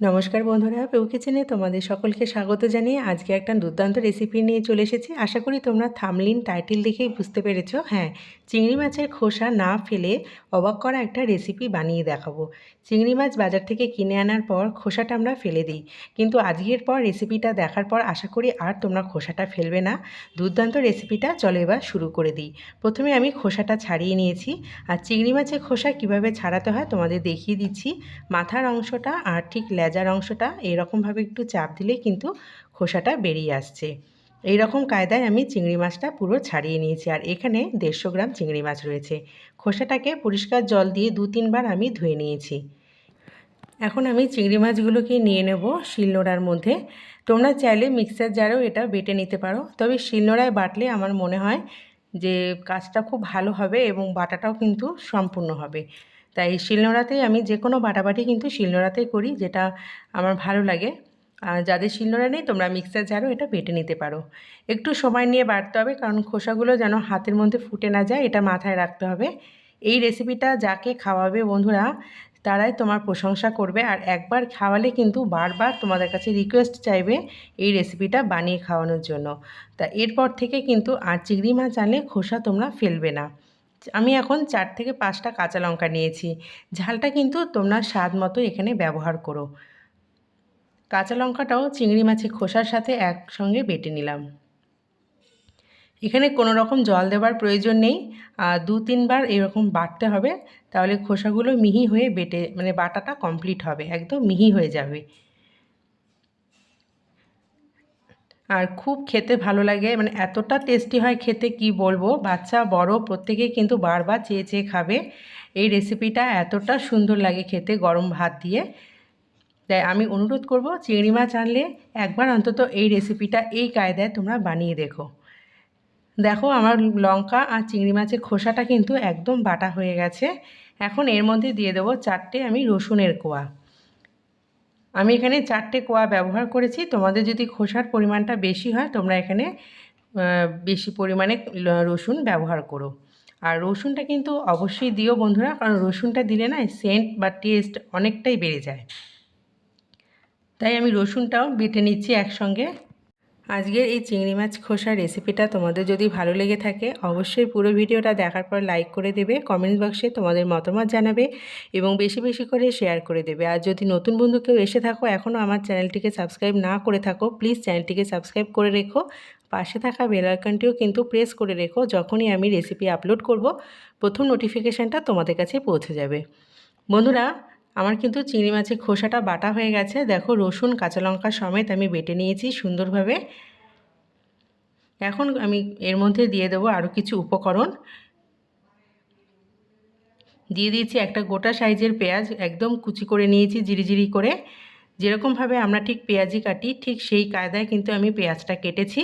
নমস্কার বন্ধুরা পেউ কিচেনে তোমাদের সকলকে স্বাগত জানিয়ে আজকে একটা দুর্দান্ত রেসিপি নিয়ে চলে এসেছি। আশা করি তোমরা থামলিন টাইটেল দেখেই বুঝতে পেরেছ। হ্যাঁ চিংড়ি মাছের খোসা না ফেলে অবাক করা একটা রেসিপি বানিয়ে দেখাবো। চিংড়ি মাছ বাজার থেকে কিনে আনার পর খোসাটা আমরা ফেলে দিই। কিন্তু আজকের পর রেসিপিটা দেখার পর আশা করি আর তোমরা খোসাটা ফেলবে না। দুর্দান্ত রেসিপিটা চলো এবার শুরু করে দিই। প্রথমে আমি খোসাটা ছাড়িয়ে নিয়েছি। আর চিংড়ি মাছের খোসা কীভাবে ছাড়াতে হয় তোমাদের দেখিয়ে দিচ্ছি। মাথার অংশটা আর ঠিক লেজার অংশটা এরকমভাবে একটু চাপ দিলে কিন্তু খোসাটা বেরিয়ে আসছে। এই রকম কায়দায় আমি চিংড়ি মাছটা পুরো ছাড়িয়ে নিয়েছি আর এখানে দেড়শো গ্রাম চিংড়ি মাছ রয়েছে। খোসাটাকে পরিষ্কার জল দিয়ে দু তিনবার আমি ধুয়ে নিয়েছি। এখন আমি চিংড়ি মাছগুলোকে নিয়ে নেব শিলনোড়ার মধ্যে। তোমরা চাইলে মিক্সার জারেও এটা বেটে নিতে পারো। তবে শিলনোড়ায় বাটলে আমার মনে হয় যে কাজটা খুব ভালো হবে এবং বাটাটাও কিন্তু সম্পূর্ণ হবে। তাই শিলনোড়াতেই আমি যে কোনো বাটাবাটি কিন্তু শিলনোড়াতেই করি, যেটা আমার ভালো লাগে। আর যাদের শিলনোড়া নেই, তোমরা মিক্সার জারও এটা বেটে নিতে পারো। একটু সময় নিয়ে বাটতে হবে, কারণ খোসাগুলো যেন হাতের মধ্যে ফুটে না যায়, এটা মাথায় রাখতে হবে। এই রেসিপিটা যাকে খাওয়াবে বন্ধুরা, তারাই তোমার প্রশংসা করবে। আর একবার খাওয়ালে কিন্তু বারবার তোমাদের কাছে রিকোয়েস্ট চাইবে এই রেসিপিটা বানিয়ে খাওয়ানোর জন্য। তা এরপর থেকে কিন্তু আর চিংড়ি মাছ আনলে খোসা তোমরা ফেলবে না। আমি এখন চার থেকে পাঁচটা কাঁচা লঙ্কা নিয়েছি। ঝালটা কিন্তু তোমরা স্বাদ মতো এখানে ব্যবহার করো। কাঁচা লঙ্কাটাও চিংড়ি মাছের খোসার সাথে একসঙ্গে বেটে নিলাম। এখানে কোনো রকম জল দেওয়ার প্রয়োজন নেই। দু, তিনবার এরকম বাটতে হবে। তাহলে খোসাগুলো মিহি হয়ে বেটে মানে বাটাটা কমপ্লিট হবে। একদম মিহি হয়ে যাবে। আর খুব খেতে ভালো লাগে। মানে এতটা টেস্টি হয় খেতে কি বলব? বাচ্চা, বড় প্রত্যেকেই কিন্তু বারবার চেয়ে চেয়ে খাবে। এই রেসিপিটা এতটা সুন্দর লাগে খেতে গরম ভাত দিয়ে। তাই আমি অনুরোধ করব, চিংড়ি মাছ আনলে একবার অন্তত এই রেসিপিটা এই কায়দায় তোমরা বানিয়ে দেখো। দেখো আমার লঙ্কা আর চিংড়ি মাছের খোসাটা কিন্তু একদম বাটা হয়ে গেছে। এখন এর মধ্যে দিয়ে দেবো চারটে আমি রসুনের কোয়া। আমি এখানে চারটে কোয়া ব্যবহার করেছি। তোমাদের যদি খোসার পরিমাণটা বেশি হয়, তোমরা এখানে বেশি পরিমাণে রসুন ব্যবহার করো। আর রসুনটা কিন্তু অবশ্যই দিও বন্ধুরা, কারণ রসুনটা দিলে না সেন্ট বা টেস্ট অনেকটাই বেড়ে যায়। তাই আমি রসুনটাও বেটে নিচ্ছি একসঙ্গে। আজকের এই চিংড়ি মাছ খোসার রেসিপিটা তোমাদের যদি ভালো লেগে থাকে, অবশ্যই পুরো ভিডিওটা দেখার পর লাইক করে দেবে কমেন্ট বক্সে তোমাদের মতামত জানাবে এবং বেশি বেশি করে শেয়ার করে দেবে। আর যদি নতুন বন্ধু কেউ এসে থাকো এখনও আমার চ্যানেলটিকে সাবস্ক্রাইব না করে থাকো প্লিজ চ্যানেলটিকে সাবস্ক্রাইব করে রেখো। পাশে থাকা বেল আইকনটিও কিন্তু প্রেস করে রেখো, যখনই আমি রেসিপি আপলোড করব, প্রথম নোটিফিকেশানটা তোমাদের কাছে পৌঁছে যাবে। বন্ধুরা আমার কিন্তু চিংড়ি মাছের খোসাটা বাটা হয়ে গেছে। দেখো, রসুন, কাঁচা লঙ্কা সমেত আমি বেটে নিয়েছি সুন্দরভাবে। এখন আমি এর মধ্যে দিয়ে দেবো আরও কিছু উপকরণ। দিয়ে দিয়েছি একটা গোটা সাইজের পেঁয়াজ, একদম কুচি করে নিয়েছি জিরিজিরি করে। যেরকমভাবে আমরা ঠিক পেঁয়াজি কাটি, ঠিক সেই কায়দায় কিন্তু আমি পেঁয়াজটা কেটেছি।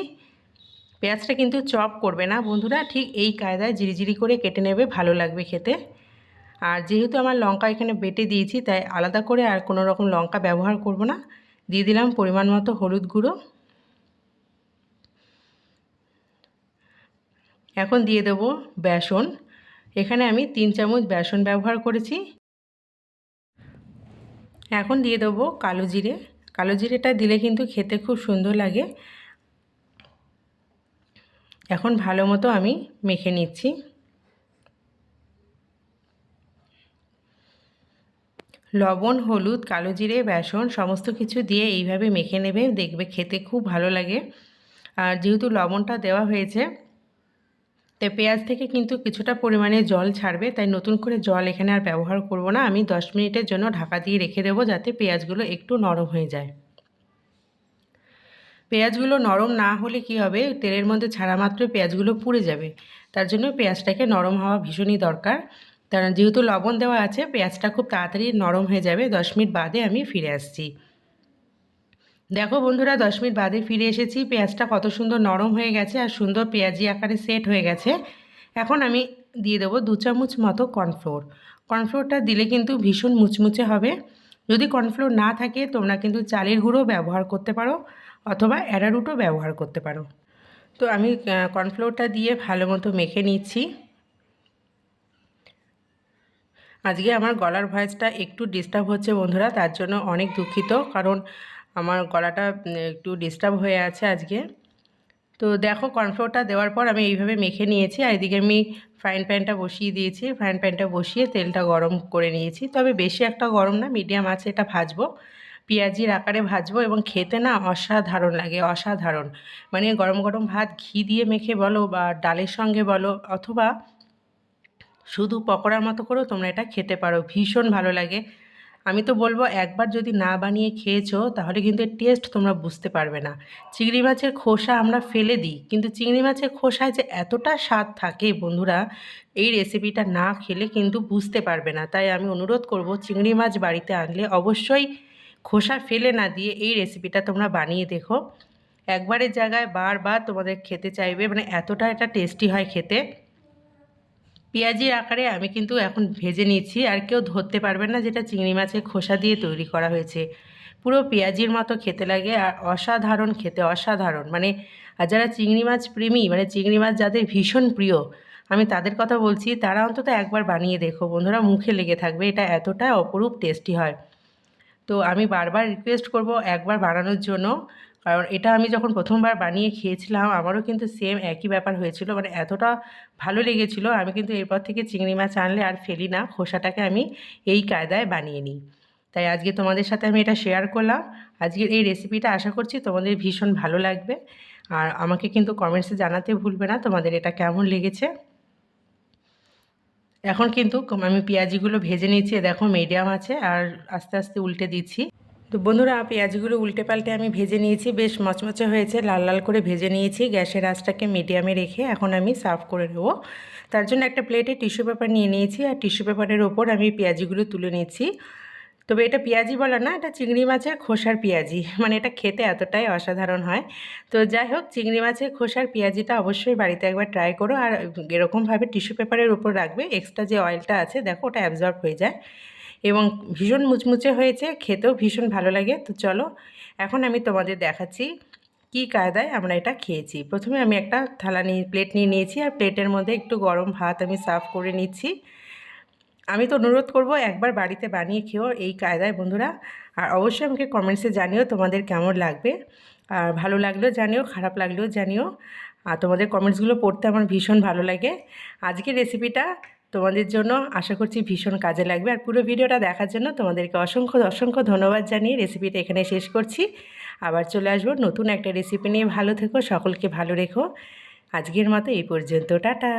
পেঁয়াজটা কিন্তু চপ করবে না বন্ধুরা, ঠিক এই কায়দায় জিরিজিরি করে কেটে নেবে, ভালো লাগবে খেতে। আর যেহেতু আমার লঙ্কা এখানে বেটে দিয়েছি, তাই আলাদা করে আর কোনো রকম লঙ্কা ব্যবহার করব না। দিয়ে দিলাম পরিমাণ মতো হলুদ গুঁড়ো। এখন দিয়ে দেব বেসন। এখানে আমি তিন চামচ বেসন ব্যবহার করেছি। এখন দিয়ে দেবো কালো জিরে। কালো জিরেটা দিলে কিন্তু খেতে খুব সুন্দর লাগে। এখন ভালো মতো আমি মেখে নিচ্ছি। লবণ, হলুদ, কালো জিরে, বেসন সমস্ত কিছু দিয়ে এইভাবে মেখে নেবে। দেখবে খেতে খুব ভালো লাগে। আর যেহেতু লবণটা দেওয়া হয়েছে তাই পেঁয়াজ থেকে কিন্তু কিছুটা পরিমাণে জল ছাড়বে, তাই নতুন করে জল এখানে আর ব্যবহার করব না। আমি দশ মিনিটের জন্য ঢাকা দিয়ে রেখে দেবো যাতে পেঁয়াজগুলো একটু নরম হয়ে যায়। পেঁয়াজগুলো নরম না হলে কি হবে? তেলের মধ্যে ছাড়া মাত্র পেঁয়াজগুলো পুড়ে যাবে। তার জন্য পেঁয়াজটাকে নরম হওয়া ভীষণই দরকার। কারণ যেহেতু লবণ দেওয়া আছে, পেঁয়াজটা খুব তাড়াতাড়ি নরম হয়ে যাবে। দশ মিনিট বাদে আমি ফিরে আসছি। দেখো বন্ধুরা, দশ মিনিট বাদে ফিরে এসেছি। পেঁয়াজটা কত সুন্দর নরম হয়ে গেছে আর সুন্দর পেঁয়াজি আকারে সেট হয়ে গেছে। এখন আমি দিয়ে দেবো দু চামচ মতো কর্নফ্লোর। কর্নফ্লোরটা দিলে কিন্তু ভীষণ মুচমুচে হবে। যদি কর্নফ্লোর না থাকে, তোমরা কিন্তু চালের গুঁড়ো ব্যবহার করতে পারো অথবা অ্যারারুটও ব্যবহার করতে পারো। তো আমি কর্নফ্লোরটা দিয়ে ভালো মতো মেখে নিচ্ছি। আজকে আমার গলার ভয়েসটা একটু ডিস্টার্ব হচ্ছে বন্ধুরা, তার জন্য অনেক দুঃখিত, কারণ আমার গলাটা একটু ডিস্টার্ব হয়ে আছে আজকে। তো দেখো কর্নফ্লোরটা দেওয়ার পর আমি এইভাবে মেখে নিয়েছি, আর এদিকে আমি ফ্রাইন প্যানটা বসিয়ে দিয়েছি। ফ্রাইং প্যানটা বসিয়ে তেলটা গরম করে নিয়েছি। তবে বেশি একটা গরম না মিডিয়াম আছে, এটা ভাজবো। পেঁয়াজির আকারে ভাজবো, এবং খেতে না অসাধারণ লাগে, অসাধারণ। মানে গরম গরম ভাত, ঘি দিয়ে মেখে বলো বা ডালের সঙ্গে বলো, অথবা শুধু পকোড়ার মতো করেও তোমরা এটা খেতে পারো, ভীষণ ভালো লাগে। আমি তো বলব একবার যদি না বানিয়ে খেয়েছো, তাহলে কিন্তু এর টেস্ট তোমরা বুঝতে পারবে না। চিংড়ি মাছের খোসা আমরা ফেলে দিই, কিন্তু চিংড়ি মাছের খোসায় যে এতটা স্বাদ থাকে বন্ধুরা, এই রেসিপিটা না খেলে কিন্তু বুঝতে পারবে না। তাই আমি অনুরোধ করব চিংড়ি মাছ বাড়িতে আনলে অবশ্যই খোসা ফেলে না দিয়ে এই রেসিপিটা তোমরা বানিয়ে দেখো। একবারের জায়গায় বারবার তোমাদের খেতে চাইবে মানে এতটা এটা টেস্টি হয় খেতে। পেঁয়াজির আকারে আমি কিন্তু এখন ভেজে নিচ্ছি। আর কেউ ধরতে পারবেন না যেটা চিংড়ি মাছের খোসা দিয়ে তৈরি করা হয়েছে। পুরো পেঁয়াজির মতো খেতে লাগে আর অসাধারণ খেতে, অসাধারণ। মানে আর যারা চিংড়ি মাছ প্রেমী মানে চিংড়ি মাছ যাদের ভীষণ প্রিয়, আমি তাদের কথা বলছি, তারা অন্তত একবার বানিয়ে দেখো। বন্ধুরা, মুখে লেগে থাকবে, এটা এতটা অপরূপ টেস্টি হয়। তো আমি বারবার রিকোয়েস্ট করব একবার বানানোর জন্য। কারণ এটা আমি যখন প্রথমবার বানিয়ে খেয়েছিলাম, আমারও কিন্তু সেম একই ব্যাপার হয়েছিল। মানে এতটা ভালো লেগেছিল, আমি কিন্তু এরপর থেকে চিংড়ি মাছ আনলে আর ফেলি না। খোসাটাকে আমি এই কায়দায় বানিয়ে নিই। তাই আজকে তোমাদের সাথে আমি এটা শেয়ার করলাম। আজকের এই রেসিপিটা আশা করছি তোমাদের ভীষণ ভালো লাগবে। আর আমাকে কিন্তু কমেন্টসে জানাতে ভুলবে না তোমাদের এটা কেমন লেগেছে। এখন কিন্তু আমি পেঁয়াজিগুলো ভেজে নিচ্ছি। দেখো মিডিয়াম আছে আর আস্তে আস্তে উল্টে দিচ্ছি। তো বন্ধুরা, পেঁয়াজগুলো উল্টে পাল্টে আমি ভেজে নিয়েছি। বেশ মচমচে হয়েছে, লাল লাল করে ভেজে নিয়েছি। গ্যাসের আঁচটাকে মিডিয়ামে রেখে এখন আমি সার্ভ করে নেব। তার জন্য একটা প্লেটে টিস্যু পেপার নিয়ে নিয়েছি আর টিস্যু পেপারের ওপর আমি পেঁয়াজিগুলো তুলে নিচ্ছি। তবে এটা পেঁয়াজি বলা না, এটা চিংড়ি মাছের খোসার পেঁয়াজি। মানে এটা খেতে এতটাই অসাধারণ হয়। তো যাই হোক, চিংড়ি মাছের খোসার পেঁয়াজিটা অবশ্যই বাড়িতে একবার ট্রাই করো। আর এরকমভাবে টিস্যু পেপারের উপর রাখবে, এক্সট্রা যে অয়েলটা আছে, দেখো ওটা অ্যাবজর্ব হয়ে যায়। এবং ভীষণ মুচমুচে হয়েছে, খেতেও ভীষণ ভালো লাগে। তো চলো, এখন আমি তোমাদের দেখাচ্ছি কি কায়দায় আমরা এটা খেয়েছি। প্রথমে আমি একটা থালা নিয়ে প্লেট নিয়ে নিয়েছি আর প্লেটের মধ্যে একটু গরম ভাত আমি সার্ভ করে নিচ্ছি। আমি তো অনুরোধ করব, একবার বাড়িতে বানিয়ে খেও এই কায়দায়, বন্ধুরা। আর অবশ্যই আমাকে কমেন্টসে জানিও তোমাদের কেমন লাগবে। আর ভালো লাগলেও জানিও, খারাপ লাগলেও জানিও। আর তোমাদের কমেন্টসগুলো পড়তে আমার ভীষণ ভালো লাগে। আজকের রেসিপিটা তোমাদের জন্য আশা করছি ভীষণ কাজে লাগবে। আর পুরো ভিডিওটা দেখার জন্য তোমাদেরকে অসংখ্য অসংখ্য ধন্যবাদ জানিয়ে রেসিপিটা এখানে শেষ করছি। আবার চলে আসব নতুন একটা রেসিপি নিয়ে। ভালো থেকো, সকলকে ভালো রেখো। আজকের মতো এই পর্যন্ত। টাটা!